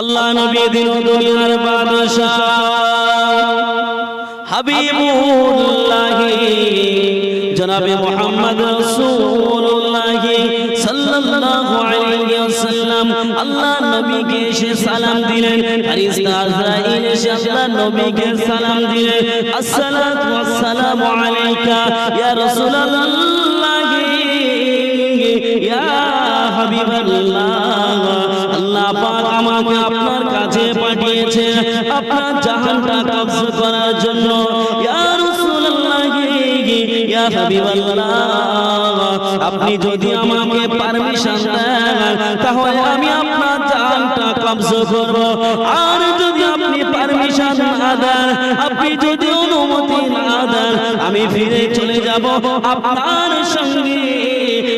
আল্লাহ নবী দিন দুনিয়ার বাদশাহ। হাবিবুল্লাহ, জনাবে মোহাম্মদ রাসূলুল্লাহ সাল্লাল্লাহু আলাইহি ওয়াসাল্লাম। আল্লাহ নবীকে এসে সালাম দিলেন। ফেরেশতা আজরাইল এসে আল্লাহ নবীকে সালাম দিলেন। আসসালাতু ওয়াসসালামু আলাইকা, ইয়া রাসূলুল্লাহ। পাঠিয়েছে আপনার জাহানটা কবজ করার জন্য। আপনি যদি আমাকে পারমিশন দেন, তাহলে আমি আপনার জাহানটা কবজ করব। আর যদি আপনি পারমিশন না দেন, আপনি যদি অনুমতি না দেন, আমি ফিরে চলে যাব আপনার সঙ্গে।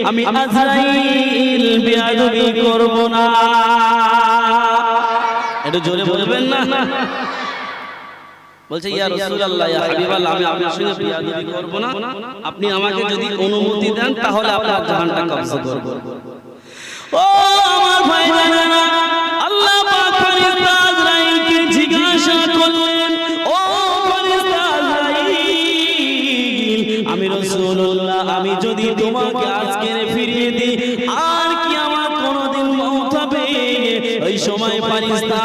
আমি আজরাইল বিয়াদবি করব না। একটু জোরে বলবেন না বলছে ইয়া রাসূলুল্লাহ ইয়া হাবিবাল্লাহ আমি আপনার সঙ্গে বিয়াদবি করব না আপনি আমাকে যদি অনুমতি দেন তাহলে আপনার জাহানটা কবজ করব ও আমার ভাইরা আল্লাহ পাক ফেরেশতা আজরাইলকে জিজ্ঞাসা করলেন ও ফেরেশতা আজরাইল আমি রাসূলুল্লাহ আমি যদি তোমাকে আজকে ফিরিয়ে দিই আর কি আমার কোনোদিন মওত হবে ওই সময় ফেরেশতা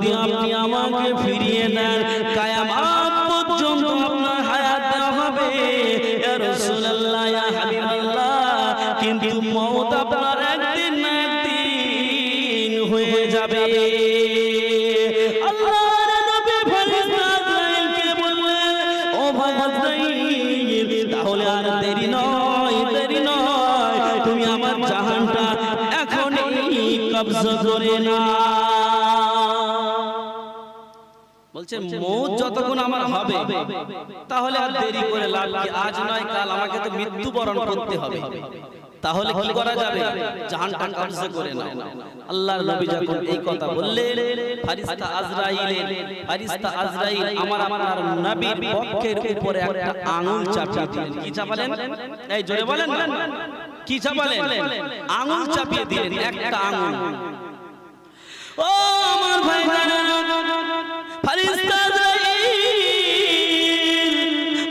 যদি আপনি আমাকে ফিরিয়ে দেন কায়ামাত মৌত যতক্ষণ আমার হবে তাহলে আর দেরি করে লাভ কি? আজ নয় কাল আমাকে তো মৃত্যুবরণ করতে হবে। তাহলে কি করা যাবে? জাহানটা কবজ করে নাও। আল্লাহর নবী যখন এই কথা বললেন ফারিস্তা আজরাইল ফারিস্তা আজরাইল আমার আমার নবীর বক্ষের উপরে একটা আঙ্গুল চাপিয়ে দিলেন। কি চাপালেন? এই জোরে বলেন কি চাপালেন? আঙ্গুল চাপিয়ে দিলেন একটা আঙ্গুল ও আমার ভাই আজরাইল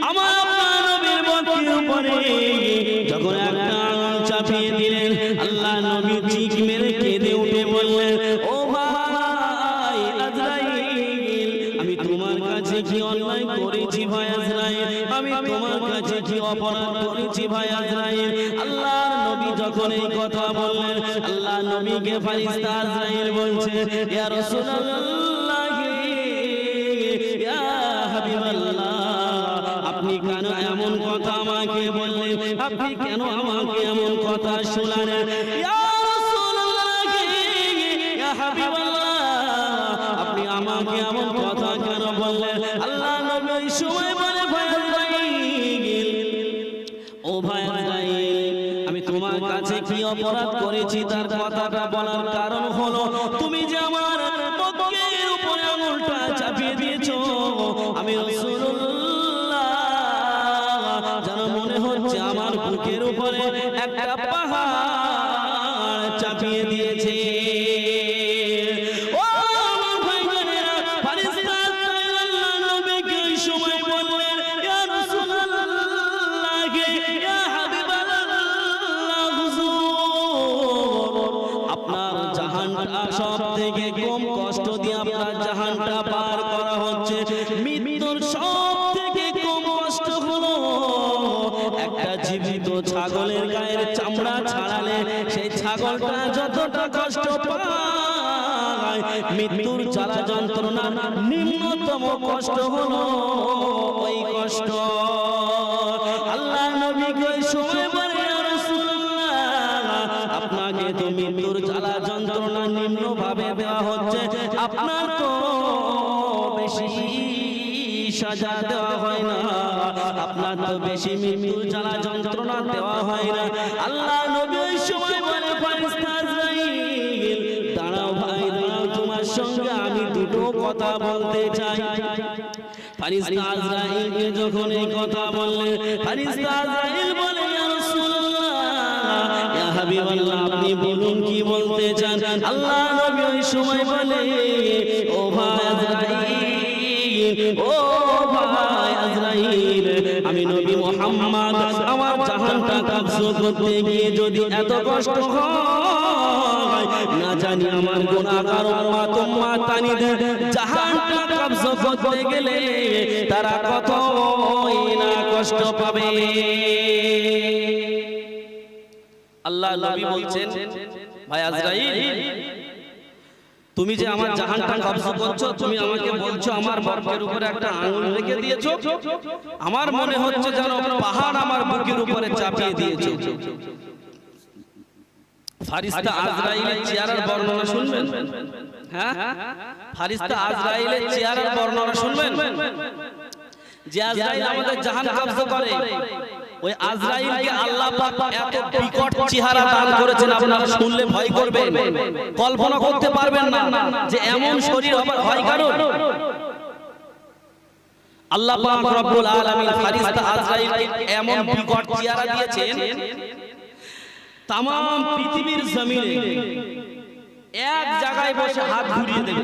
আমার আপনার নবীর বক্ষের উপরে যখন একটা চাপিয়ে দিলেন, আল্লাহ নবী চিক মেরে কেঁদে উঠে বললেন, ও ভাই আমি তোমার কাছে কি অন্যায় করেছি ভাই আজরাইল? আমি তোমার কাছে কি অপরাধ করেছি ভাই আজরাইল? আল্লাহর নবী যখন এই কথা বললেন, আল্লাহ নবীকে ফারিস্তা আজরাইল বলছে, ইয়া রাসূলুল্লাহ হাবিবাল্লাহ। আপনি আমাকে এমন কথা কেন বললেন? আল্লাহ নবী সময় বলে ও ভাই আমি তোমার কাছে কি অপরাধ করেছি? তার কথাটা বলার কারণ হলো তুমি কষ্ট দিয়ে আপনার জাহানটা পার করা হচ্ছে। মৃত্যুর সব থেকে কম কষ্ট হলো একটা জীবিত ছাগলের গায়ের চামড়া ছাড়ালে সেই ছাগলটা যতটা কষ্ট পায় মৃত্যুর চালা যন্ত্রণা নিম্নতম কষ্ট হলো দেওয়া হয় না। আপনার তো বেশি মৃত্যুর জ্বালা যন্ত্রণা দেওয়া হয় না। আল্লাহ নবী সময় বলে দাঁড়াও ভাই, দাঁড়াও, তোমার সঙ্গে আমি দুটো কথা বলতে চাই। যখন এই কথা বলে আপনি বলুন কি বলতে চান? আল্লাহ নবী ওই সময় বলে, ও ভাই ও আজরাইল আমি নবী মুহাম্মদ আমার জাহানটা কবজ করতে গিয়ে যদি এত কষ্ট হয় না জানি আমার গুনাহগার উম্মত উম্মত তানিদের জাহানটা কবজ করতে গেলে তারা কত না কষ্ট পাবে। আল্লাহ নবী বলছেন ভাই আজরাইল তুমি যে আমার জাহানটা কবজ করছ তুমি আমাকে বলছো আমার বর্গের উপরে একটা আঙুল রেখে দিয়েছ? আমার মনে হচ্ছে যেন পাহাড় আমার বুকের উপরে চাপিয়ে দিয়েছ। ফারিস্তা আজরাইলের চেহারার বর্ণনা শুনবেন? হ্যাঁ? ফারিস্তা আজরাইলের চেহারার বর্ণনা শুনবেন? যে আজরাইল আমাদের জাহান কবজ করে। ওই আজরাইলকে আল্লাহ পাক এত বিকট চেহারা দান করেছেন আপনারা শুনলে ভয় করবেন। কল্পনা করতে পারবেন না যে এমন শরীর হবে- হয় কারণ। আল্লাহ পাক রব্বুল আলামিন ফারিস্তা আজরাইলকে এমন বিকট চেহারা দিয়েছেন। তাম পৃথিবীর জমিনে এক জায়গায় বসে হাত ঘুরিয়ে দেবে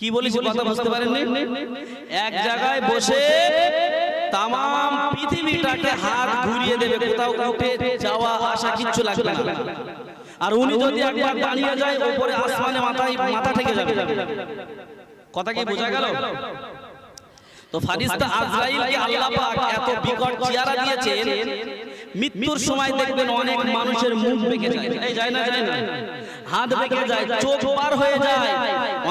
কি বলেছি কথা বুঝতে পারেননি? এক জায়গায় বসে তাম পৃথিবীটাকে হাত ঘুরিয়ে দেবে, কোথাও উঠে যাওয়া, আসা কিচ্ছু লাগবে না। আর উনি যদি একবার দাঁড়িয়ে যায় উপরে আসমানে মাথায় মাথা থেকে যাবে। কথা কি বোঝা গেল? তো ফারিস্তা আজরাইলকে আল্লাহ পাক এত বিকট চেহারা দিয়েছেন মৃত্যুর সময় দেখবেন অনেক মানুষের মুখ বেঁকে যায়। এই যায় না যায় না? হাত বেঁকে যায় চোখ পার হয়ে যায়।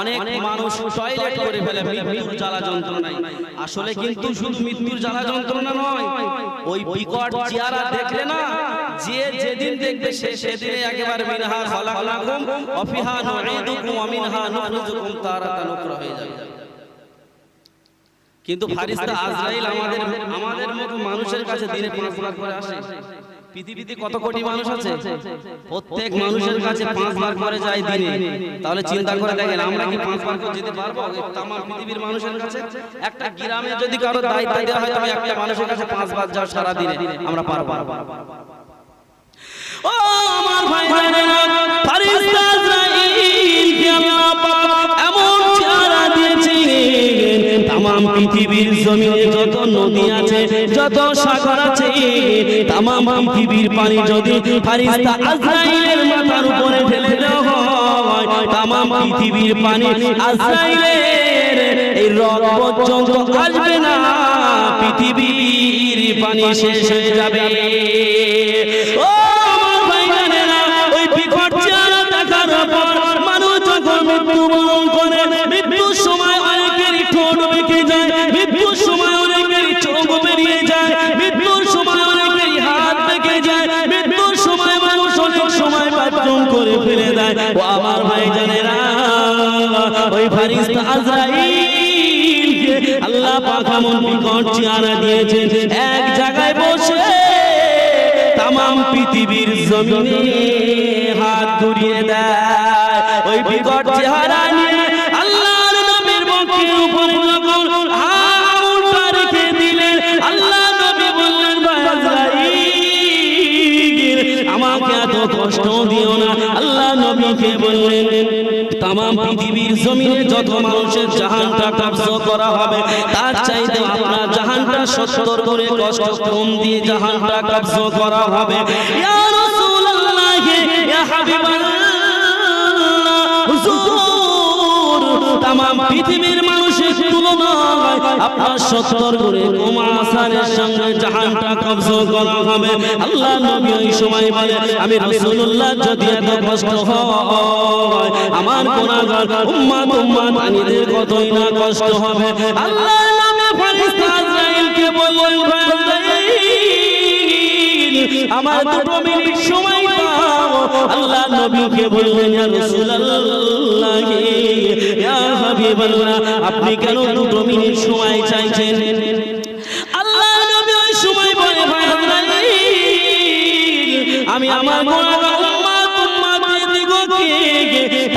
অনেক মানুষ টয়লেট করে ফেলে মৃত্যুর জ্বালা যন্ত্রণায়। আসলে কিন্তু শুধু মৃত্যুর জ্বালা যন্ত্রণা নয়। ওই বিকট চেহারা দেখলে না যে যেদিন দেখবে সে সেদিনে একেবারে মিনহা খালাকনাকুম ওয়া ফিহা নুঈদুকুম ওয়া মিনহা নুখরিজুকুম তারাতান উখরা হয়ে যাবে। কিন্তু ফারিস্তা আজরাইল আমাদের আমাদের মতো মানুষের কাছে দিনে পাঁচ বার করে আসে। পৃথিবীতে কত কোটি মানুষ আছে? প্রত্যেক মানুষের কাছে পাঁচ বার করে যায় দিনে। তাহলে চিন্তা করে দেখেন আমরা কি পাঁচ বার করে যেতে পারব? তাম পৃথিবীর মানুষের কাছে একটা গ্রামে যদি কারও দায়িত্ব দেওয়া হয় তবে একটা মানুষের কাছে পাঁচ বার যাও সারা দিনে আমরা পারব। ও আমার ভাই ফারিস্তা আজরাইলকে আল্লাহ পাক পৃথিবীর জমিনে যত নদী আছে, যত সাগর আছে, তামাম পৃথিবীর পানি যদি ফারিস্তা আজরাইলের মাথার উপরে ফেলে দেওয়া হয়, তামাম পৃথিবীর পানি আজরাইলের এই রক পর্যন্ত আসবে না। পৃথিবীর পানি শেষ হয়ে যাবে। ও আজরাইলকে আল্লাহ পাক এমন বিকট চেহারা দিয়েছেন। এক জায়গায় বসে তামাম পৃথিবীর জমিনে হাত ঘুরিয়ে দেয়। ওই বিকট চেহারা সত্তর করে কষ্ট কম দিয়ে জাহানটা কবজ করা হবে। তামাম পৃথিবীর মানুষের তুলনায় আপনার সত্তর করে কম সঙ্গে জাহানটা কবজ করা হবে। আল্লাহ নবী ওই সময় বলে, আমি রাসূলুল্লাহ যদি এত কষ্ট হয়, আমার গুনাহগার উম্মাত উম্মাত আনিদের কতই না কষ্ট হবে? আল্লাহ আমার দুটো মিনিট সময় দাও। আল্লাহ নবীকে বললেন ইয়া রাসূলুল্লাহ ইয়া হাবিবাল্লাহ আপনি কেন দুটো মিনিট সময় চাইছেন?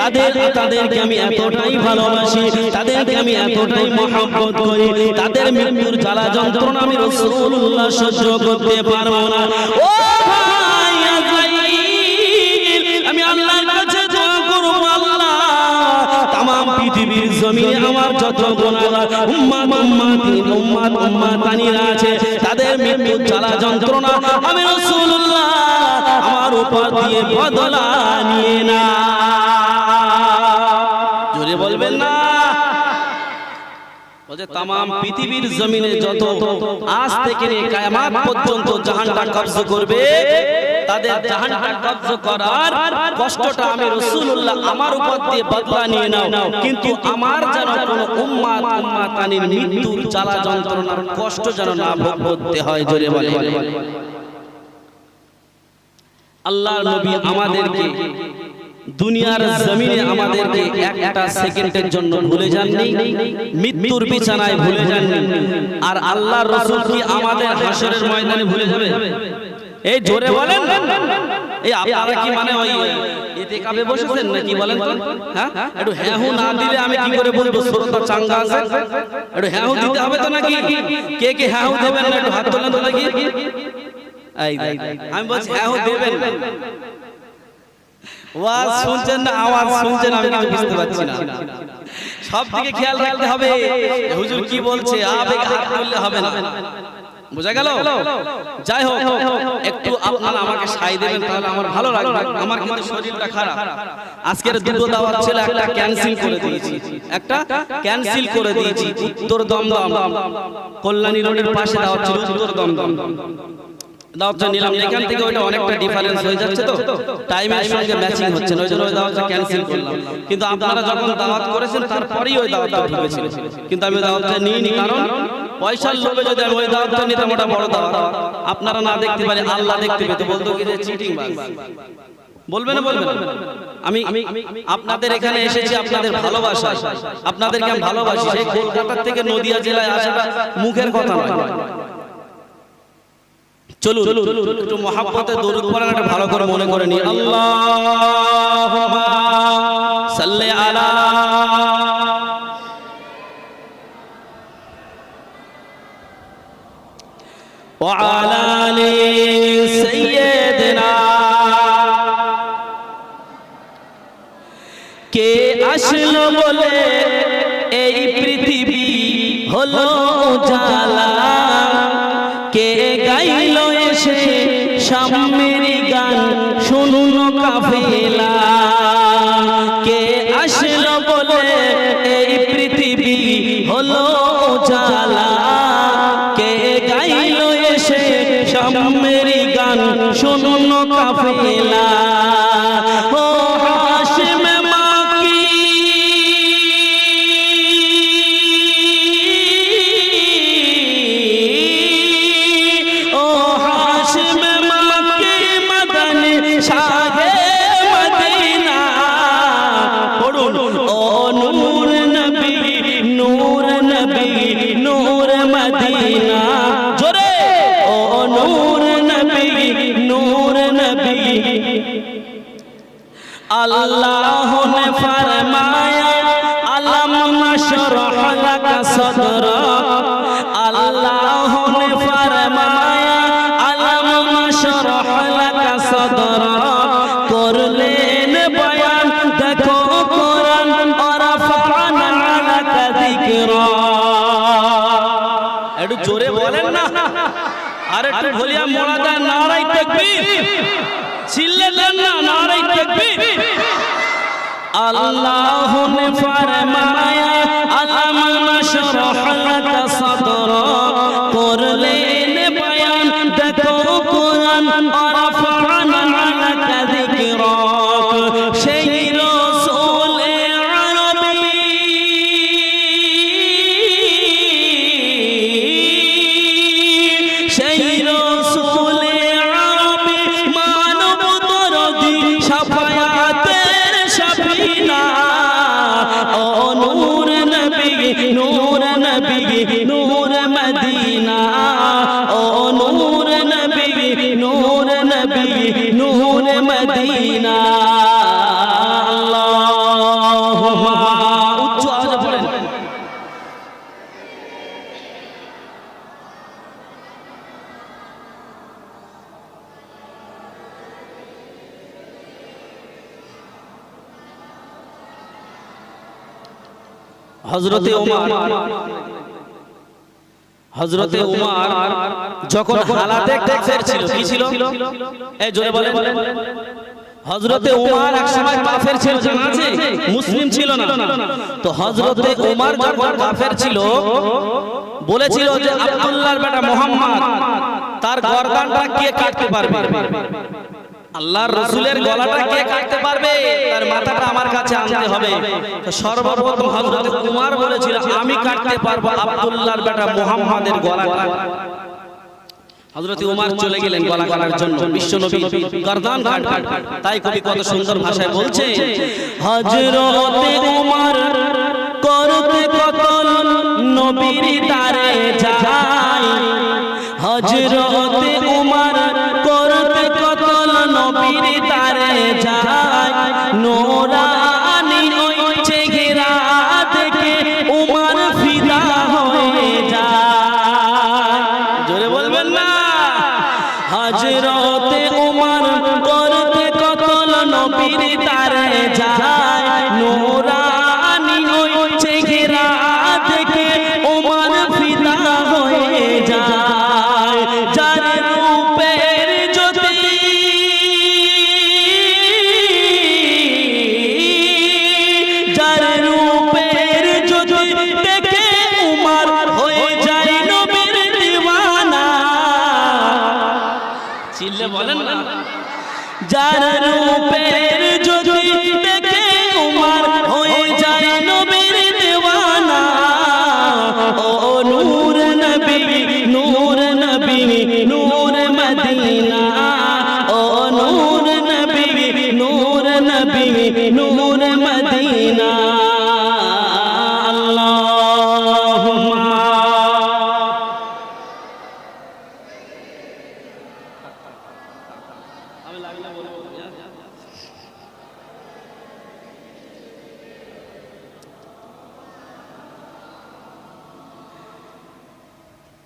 তাদের তাদেরকে আমি এতটাই ভালোবাসি, তাদেরকে আমি এতটাই মহব্বত করি, তাদের মৃত্যুর জ্বালা যন্ত্রণা আমি রাসূলুল্লাহ সহ্য করতে পারব না। ও ভাই আমি আল্লাহর কাছে দোয়া করব, আল্লাহ। তাম পৃথিবীর জমিনে আমার যত গুনাহগার উম্মাত উম্মাতিন উম্মাত উম্মাতানিরা আছে, তাদের মৃত্যুর জ্বালা যন্ত্রণা আমি রাসূলুল্লাহ আমার উপর দিয়ে বদলা নিয়ে না। তাম পৃথিবীর জমিনে যত আজ থেকে কায়ামাত পর্যন্ত জাহানটা কবজ করবে তাদের জাহানটা কবজ করার কষ্টটা আমি রাসূলুল্লাহ আমার উপর দিয়ে বদলা নিয়ে নাও। কিন্তু আমার যেন কোনো উম্মাত উম্মাতানির মৃত্যুর জ্বালা যন্ত্রণার কষ্ট যেন না ভোগ করতে হয় জোরে বলে। আল্লাহর নবী আমাদেরকে দুনিয়ার জমিনে আমাদেরকে একটা সেকেন্ডের জন্য ভুলে যাননি। মৃত্যুর বিছানায় ভুলে যাননি। আর আল্লাহর রাসূল কি আমাদের হাসরের ময়দানে ভুলে যাবে? এই জোরে বলেন। এই আপনারা কি মানে ওই এতে কাবে বসেছেন নাকি বলেন তো? হ্যাঁ? একটু হ্যাঁ হু না দিলে আমি কি করে বলব? শ্রোতা চাঙ্গা আছে? একটু হ্যাঁ হু দিতে হবে তো নাকি? কে কে হ্যাঁ হু দেবেন একটু হাত তোলেন তো নাকি? এই আমি বলছি হ্যাঁ হু দেবেন। ওয়াজ শুনছেন না আওয়াজ শুনছেন আমি বুঝতে পারছি না। সব দিকে খেয়াল রাখতে হবে হুজুর কি বলছে আবেগ হাত তুললে হবে না। বোঝা গেল? যাই হোক একটু আপনারা আমাকে সাই দেবেন তাহলে আমার ভালো লাগবে। আমার কিন্তু শরীরটা খারাপ। আজকের দুটো দাওয়াত ছিল একটা ক্যান্সেল করে দিয়েছি। একটা ক্যান্সেল করে দিয়েছি। উত্তর দমদম। কল্যাণী রোডের পাশে দাওয়াত ছিল উত্তর দমদম। দাওয়াতটা নিলাম এখান থেকে ওইটা অনেকটা ডিফারেন্স হয়ে যাচ্ছে তো? টাইমের সঙ্গে ম্যাচিং হচ্ছে না ওই জন্য ওই দাওয়াতটা ক্যান্সেল করলাম। কিন্তু আপনারা যখন দাওয়াত করেছেন তারপরেই ওই দাওয়াতটা ঢুকেছিল কিন্তু আমি দাওয়াতটা নিইনি কারণ পয়সার লোভে যদি আমি ওই দাওয়াতটা নিতাম ওটা বড় দাওয়াত। আপনারা না দেখতে পারে আল্লাহ দেখতে পেতো বলতো কি যে চিটিং বলবে না বলবে আমি আপনাদের এখানে এসেছি আপনাদের ভালোবাসা আপনাদেরকে আমি ভালোবাসি। সেই কলকাতা থেকে নদিয়া জেলায় আসাটা মুখের কথা নয় চলুন একটু মহাব্বতে দরুদ পড়েন একটা ভালো করে মনে করে নি আল্লাহুম্মা সাল্লি আলা وعلى آل سيدنا কে আসলো বলে গাইল সদর। আল্লাহ নে ফরমায়া আলম শরহ লাকা সদর। করলেন বয়ান, দেখো কোরআন আরাফানা লাকা যিকরা। একটু বলেন না। আর একটু ভলিয়া মোড়া দেন নারাই তাকবীর। চিল্লে দেন না নারাই তাকবীর। আল্লাহ নে হজরতে হজরতে উমার যখন হালাতে ছিল কি ছিল? এই জোরে বলেন। হজরতে উমার এক সময় কাফের ছিল জানা আছে মুসলিম ছিল না। তো হজরতে উমার যখন কাফের ছিল বলেছিল যে আব্দুল্লাহর বেটা মোহাম্মদ তার গর্দানটা কে কাটতে পারবে? আল্লাহর রসুলের গলাটা কে কাটতে পারবে? তার মাথাটা আমার কাছে আনতে হবে। তো সর্বপ্রথম হযরত উমর বলেছিল আমি কাটতে পারব আব্দুল্লাহর বেটা মুহাম্মাদের গলাটা। হযরত উমর চলে গেলেন গলা কাটার জন্য। বিশ্বনবী গর্দান কাট তাই কবি কত সুন্দর ভাষায় বলছে হযরতে উমর করতে কতল নবীর তারে যায়। হযরতে যায় যার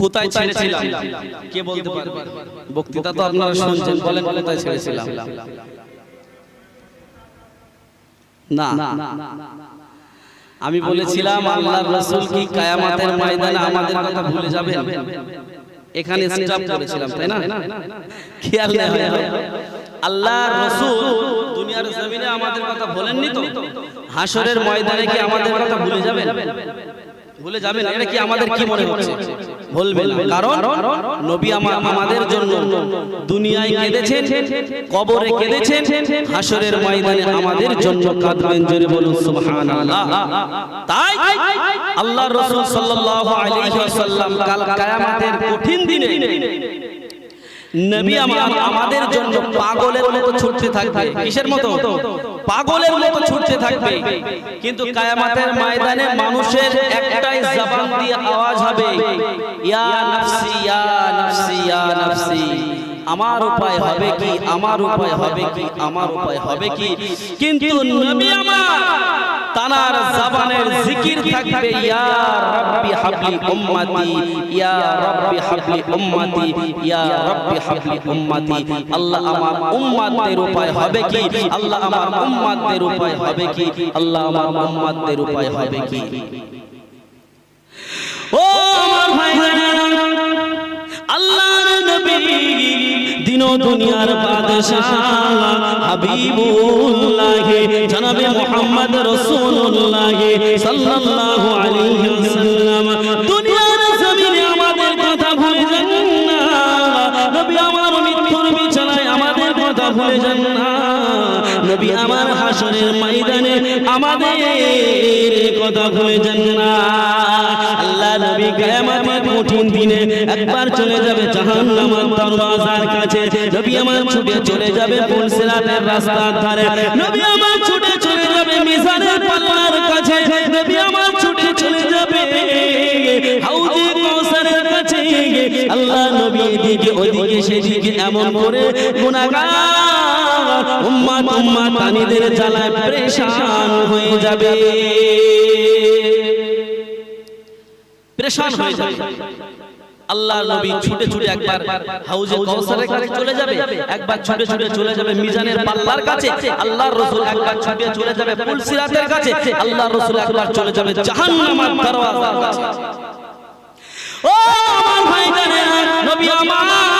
কোথায় ছেড়েছিলাম? কে বলতে পারবে? বক্তৃতা তো আপনারা শুনছেন বলেন কোথায় ছেড়েছিলাম? না। আমি বলেছিলাম আল্লাহর রাসূল কি কিয়ামতের ময়দানে আমাদের কথা ভুলে যাবেন? এখানে স্টপ করেছিলাম তাই না? খেয়াল নেই হয়। আল্লাহর রাসূল দুনিয়ার জমিনে আমাদের কথা বলেননি তো? হাসরের ময়দানে কি আমাদের কথা ভুলে যাবেন? ভুলে যাবেন এটা কি আমাদের কি মনে হচ্ছে? বলবেন কারণ নবী আমাদের জন্য দুনিয়ায় কেঁদেছেন কবরে কেঁদেছেন হাসরের ময়দানে আমাদের জন্য কাঁদবেন জোরে বলুন সুবহানাল্লাহ। তাই আল্লাহর রাসূল সাল্লাল্লাহু আলাইহি ওয়াসাল্লাম কাল কিয়ামতের কঠিন দিনে নবী আমাদের জন্য পাগলের মতো ছুটতে থাকবে। কিসের মতো? পাগলের মতো ছুটতে থাকবে। কিন্তু কায়ামাতের ময়দানে মানুষের একটাই জবান দিয়ে আওয়াজ হবে, ইয়া নাফসি ইয়া নাফসি ইয়া নাফসি। আমার উপায় হবে কি? আমার উপায় হবে কি? আমার উপায় হবে কি? কিন্তু নবী আমার তানার জবানের জিকির থাকবে ইয়া রাব্বি হাবলি উম্মতি ইয়া রাব্বি হাবলি উম্মতি ইয়া রাব্বি হাবলি উম্মতি আল্লাহ আমার উম্মতদের উপায় হবে কি? আল্লাহ আমার উম্মতদের উপায় হবে কি? আল্লাহ আমার উম্মতদের উপায় হবে কি? ও আমার ভাইরা আল্লাহর নবী দিন দুনিয়ার বাদশাহ হাবিবুল্লাহ মুহাম্মদ রাসূলুল্লাহ সাল্লাল্লাহু আলাইহি ওয়াসাল্লাম। দুনিয়ার জমিনে আমাদের কথা ভুলে যান না। নবী আমার মৃত্যুর বিছানায় আমাদের কথা ভুলে যান না। নবী আমার হাসরের ময়দানে আমাদের কথা ভুলে চলে যাবে জাহান্নামের দরওয়াজার কাছে। নবী আমার ছুটে চলে যাবে পুলসিরাতের রাস্তার ধারে। নবী আমার ছুটে চলে যাবে মিজানের পাল্লার কাছে। নবী আমার ছুটে চলে যাবে হাউজে কাউসারের কাছে। আল্লাহ নবী এদিকে ওদিকে সেদিকে এমন করে গুনাহগার উম্মাত উম্মাত তানিদের জ্বালায় পরেশান হয়ে যাবে। পরেশান হয়ে যাবে। আল্লাহর নবী ছুটে ছুটে একবার হাউজে কাউসারের কাছে চলে যাবে। একবার ছুটে ছুটে চলে যাবে মিজানের পাল্লার কাছে আল্লাহর রাসূল একবার ছুটে চলে যাবে। পুলসিরাতের কাছে আল্লাহর রাসূল একবার চলে যাবে জাহান্নামের দরওয়াজার কাছে। ও আমার ভাই জানেন নবী আমার।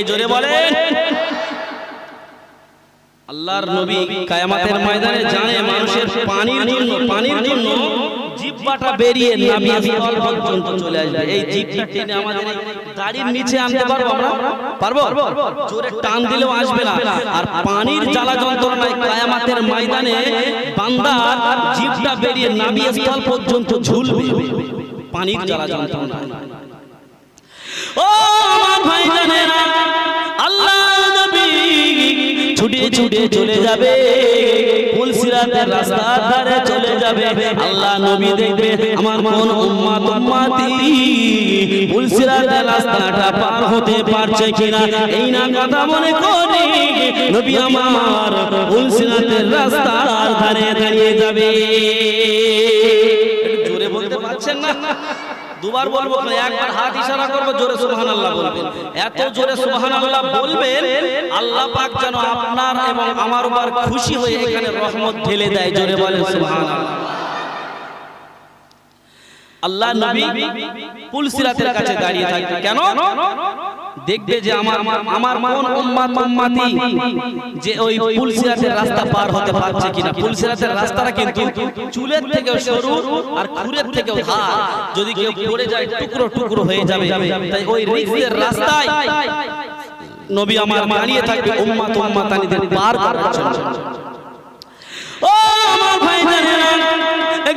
এই জোরে বলেন। আল্লাহর নবী কায়ামাতের ময়দানে জানে মানুষের পানির জন্য পানির জন্য জিব্বাটা বেরিয়ে নামিয়ে স্থল পর্যন্ত চলে আসবে। এই জিব্বা টেনে আমাদের গাড়ির নিচে আনতে পারব আমরা? পারব? জোরে টান দিলেও আসবে না। আর পানির জ্বালা যন্ত্রণায় কায়ামাতের ময়দানে বান্দা জিভটা বেরিয়ে নামিয়ে স্থল পর্যন্ত ঝুলবে। পানির জ্বালা যন্ত্রণায়। ছুটে ছুটে চলে যাবে। ফুলসিরাতের রাস্তার ধারে চলে যাবে। আল্লাহ নবী দেখবে আমার কোন রাস্তাটা পার হতে পারছে কিনা। এই না কথা মনে আমার ফুলসিরাতের রাস্তার ধারে দাঁড়িয়ে যাবে। জোরে বলতে পারছেন না? দুবার বলব একবার হাত ইশারা করব জোরে সুবহানাল্লাহ বলবেন। এত জোরে সুবহানাল্লাহ বলবেন। আল্লাহ পাক যেন আপনার এবং আমার উপর খুশি হয়ে এখানে রহমত ঢেলে দেয় জোরে বলেন সুবহানাল্লাহ। আল্লাহ নবী পুলসিরাতের কাছে দাঁড়িয়ে থাকবে। কেন? দেখবে যে আমার আমার কোন উম্মাত উম্মাতি যে ওই পুলসিরাতের রাস্তা পার হতে পারছে কিনা? পুলসিরাতের রাস্তাটা কিন্তু চুলের থেকেও সরু আর খুরের থেকেও ধার যদি কেউ পড়ে যায় টুকরো টুকরো হয়ে যাবে। তাই ওই রিক্সের রাস্তায় নবী আমার দাঁড়িয়ে থাকবে উম্মাত উম্মাতানিদের পার করার জন্য।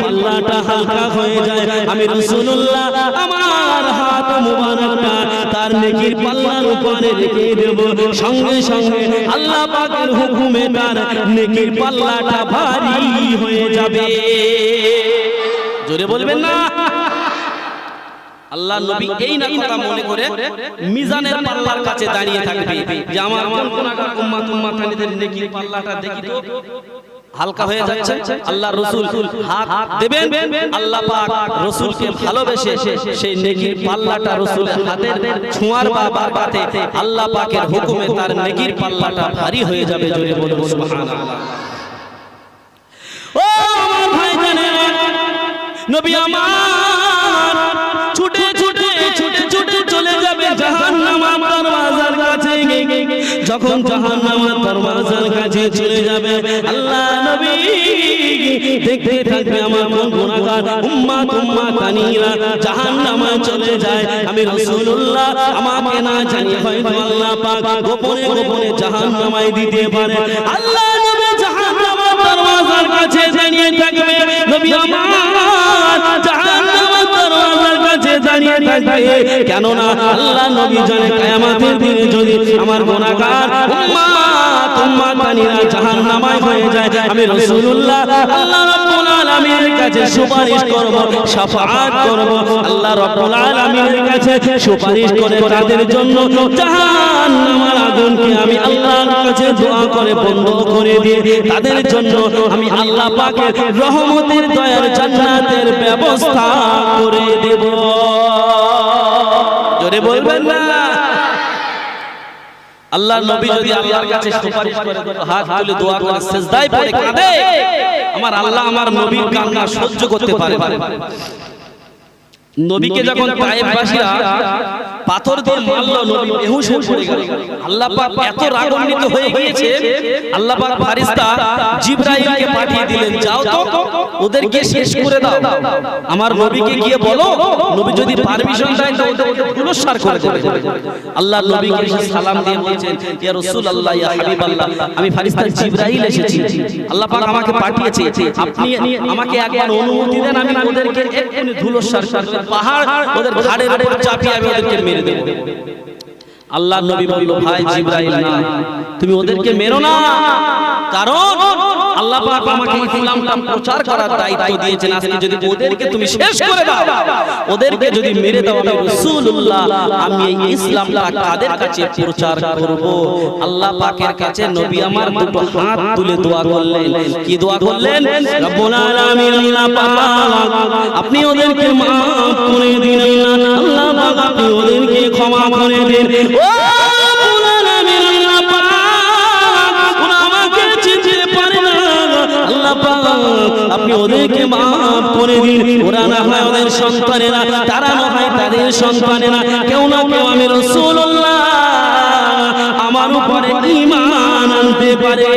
পাল্লাটা হালকা হয়ে যায়। আমি রাসূলুল্লাহ, আমার হাত মুবারকটা তার নেকির পাল্লার উপরে রেখে দেব। সঙ্গে সঙ্গে আল্লাহ পাকের হুকুমে তার নেকির পাল্লাটা ভারী হয়ে যাবে। জোরে বলবেন না? আল্লাহ নবী এই না কথা মনে করে মিজানের পাল্লার কাছে দাঁড়িয়ে থাকবে যে, আমার কোন কোন উম্মাত উম্মাতানিদের নেকির পাল্লাটা দেখি তো। হালকা হয়ে যাচ্ছে। আল্লাহ রসুল হাত দেবেন। আল্লাহ পাক রসুলকে ভালোবেসে সেই নেকির পাল্লাটা রসুল হাতের ছোঁয়ার বাবাতে আল্লাহ পাকের হুকুমে তার নেকির পাল্লাটা ভারী হয়ে যাবে জোরে বলুন সুবহানাল্লাহ। ও আমার ভাই জানেরা নবী আমার যখন জাহান্নামের দরওয়াজার কাছে চলে যাবে আল্লাহ নবী দেখতে থাকবে আমার কোন গুনাহগার উম্মাত উম্মাতানিরা জাহান্নামে চলে যায়। আমি রাসূলুল্লাহ আমাকে না জানি হয়তো আল্লাহ পাক গোপনে গোপনে জাহান্নামায় দিতে পারে। আল্লাহ নবী জাহান্নামের দরওয়াজার কাছে দাঁড়িয়ে থাকবে নবী আমার দাঁড়িয়ে থাকবে কেন না আল্লাহ নবী জানে কিয়ামতের দিনে যদি আমার গুনাহগার উম্মত উম্মতানিরা জাহান্নামায় হয়ে যায়। আমি রাসূলুল্লাহ আল্লাহ রাব্বুল আলামিনের কাছে সুপারিশ করব শাফাআত করব। আল্লাহ রাব্বুল আলামিনের কাছে সুপারিশ করে তাদের জন্য জাহান্নামের আগুনকে আমি আল্লাহর কাছে দোয়া করে বন্ধ করে দিয়ে তাদের জন্য আমি আল্লাহ পাকের রহমতের দয়ার জান্নাতের ব্যবস্থা করে দেব। জোরে বলবেন না? আল্লাহ নবী যদি আল্লাহর কাছে সুপারিশ করে, হাত তুলে দোয়া করে, সেজদায় পড়ে, কাঁদে, আমার আল্লাহ আমার নবীর কান্না সহ্য করতে পারে নবীকে যখন তায়েববাসীরা পাথর দিয়ে মারল নবী বেহুশ হয়ে পড়ে গেল। আল্লাহ পাক এত রাগান্বিত হয়ে গিয়েছে। আল্লাহ পাক ফারিস্তা জিবরাইলকে পাঠিয়ে দিলেন যাও তো ওদেরকে শেষ করে দাও। আমার নবীকে গিয়ে বলো নবী যদি পারমিশন দেয় তো ওদেরকে পুরস্কার করে দেবে। আল্লাহ নবীকে সালাম দিয়ে বলছেন ইয়া রাসূলুল্লাহ ইয়া হাবিবাল্লাহ। আমি ফারিস্তা জিবরাইল এসেছি। আল্লাহ পাক আমাকে পাঠিয়েছে। আপনি আমাকে একবার অনুমতি দেন আমি ওদেরকে এক্ষুনি ধুলোসার পাহাড় ওদের ঘাড়ের উপর চাপিয়ে আমি ওদেরকে মেরে দেব। আল্লাহ নবী বলল ভাই জিব্রাইল না তুমি ওদেরকে মেরো না। কারণ আল্লাহ পাক আমাকে ইসলামটা প্রচার করার দায়িত্ব দিয়েছেন। আজকে যদি ওদেরকে তুমি শেষ করে দাও, ওদেরকে যদি মেরে দাও আমি রাসূলুল্লাহ, আমি এই ইসলামটা কাদের কাছে প্রচার করব? আল্লাহ পাকের কাছে নবী আমার দুটো হাত তুলে দোয়া করলেন। কি দোয়া করলেন? রব্বুল আলামিন, আল্লাহ পাক, আপনি ওদেরকে মাফ করে দিন আল্লাহ পাক, আপনি ওদেরকে ক্ষমা করে দিন ও আপনি ওদেরকে মাফ করে দিন। ওরা না হয় ওদের সন্তানেরা, তারা না হয় তাদের সন্তানেরা। কেউ না কেউ আমি রসুল্লাহ আমার উপরে ঈমান আনতে পারে।